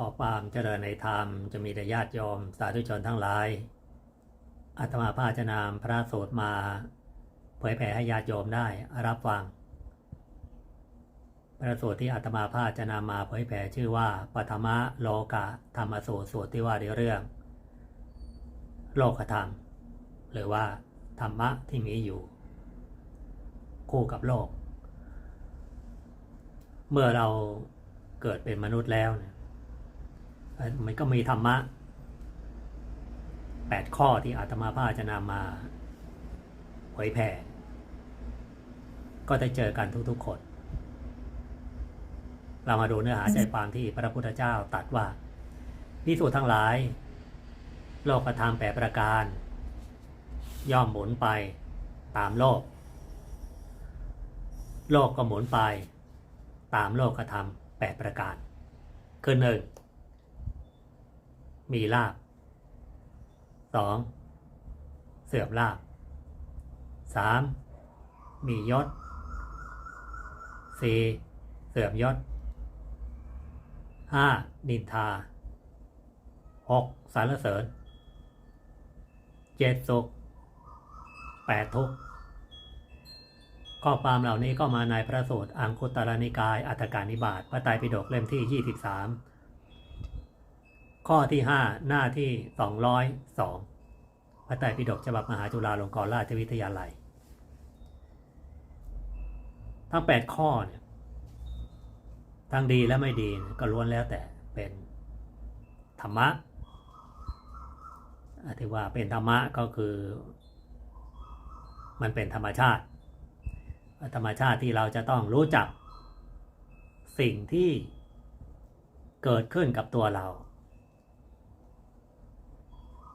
ขอความเจริญในธรรมจะมีแต่ญาติโยมสาธุชนทั้งหลาย อาตมาภาจะนำพระโสูตมาเผยแผ่ให้ญาติโยมได้รับฟัง พระสูตรที่อาตมาภาจะนำมาเผยแผ่ชื่อว่าปฐมะโลกะธรรมสูตรสูตรที่ว่าในเรื่อง โลกธรรม หรือว่าธรรมะที่มีอยู่ คู่กับโลก เมื่อเราเกิดเป็นมนุษย์แล้วเนี่ย มันก็มีธรรมะแปดข้อที่อาตมาภาจะนำมาเผยแผ่ ก็ได้เจอกันทุกๆคน เรามาดูเนื้อหาใจความที่พระพุทธเจ้าตัดว่าพิสูจน์ทั้งหลาย โลกธรรมแปดประการ ย่อมหมุนไปตามโลก โลกก็หมุนไปตามโลกธรรมแปดประการ คือหนึ่ง มีลาบสองเสื่อมลาบสามมียศสี่เสื่อมยศห้านินทาหกสารเสริญเจ็ดสุขแปดทุกข์ข้อความเหล่านี้ก็มาในพระสูตรอังคุตรนิกายอัตถการนิบาตพระไตรปิฎกเล่มที่ 23 ข้อที่ 5 หน้าที่ 202 พระไตรปิฎกฉบับมหาจุฬาลงกรณราชวิทยาลัย ทั้ง 8 ข้อเนี่ยทั้งดีและไม่ดีก็ล้วนแล้วแต่เป็นธรรมะที่ว่าเป็นธรรมะก็คือ มันเป็นธรรมชาติ ธรรมชาติที่เราจะต้องรู้จัก สิ่งที่เกิดขึ้นกับตัวเรา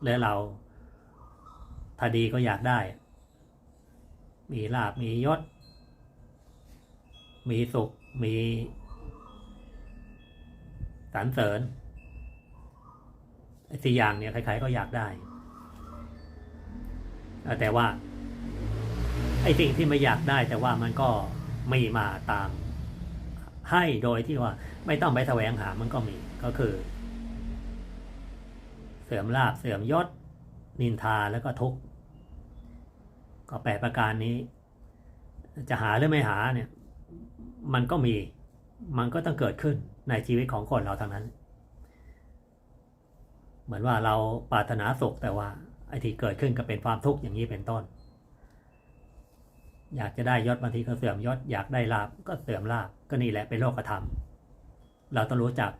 และเรา ถ้าดีก็อยากได้ มีลาบมียศ มีสุข มีสรรเสริญสี่อย่างเนี่ยใครๆก็อยากได้ แต่ว่า ไอ้สิ่งที่ไม่อยากได้ แต่ว่ามันก็มีมาตามให้โดยที่ว่า ไม่ต้องไปแสวงหามันก็มีก็คือ สื่อมลาบเสื่อมยศ นินทาแล้วก็ทุกข์ก็แปดประการนี้ จะหาหรือไม่หาเนี่ย มันก็มีมันก็ต้องเกิดขึ้นในชีวิตของคนเราทั้งนั้น เหมือนว่าเราปรารถนาสุขแต่ว่าไอ้ที่เกิดขึ้นก็เป็นความทุกข์อย่างนี้เป็นต้น อยากจะได้ยศบางทีก็เสื่อมยศ อยากได้ลาบก็เสื่อมลาบก็นี่แหละเป็นโลกธรรม เราต้องรู้จัก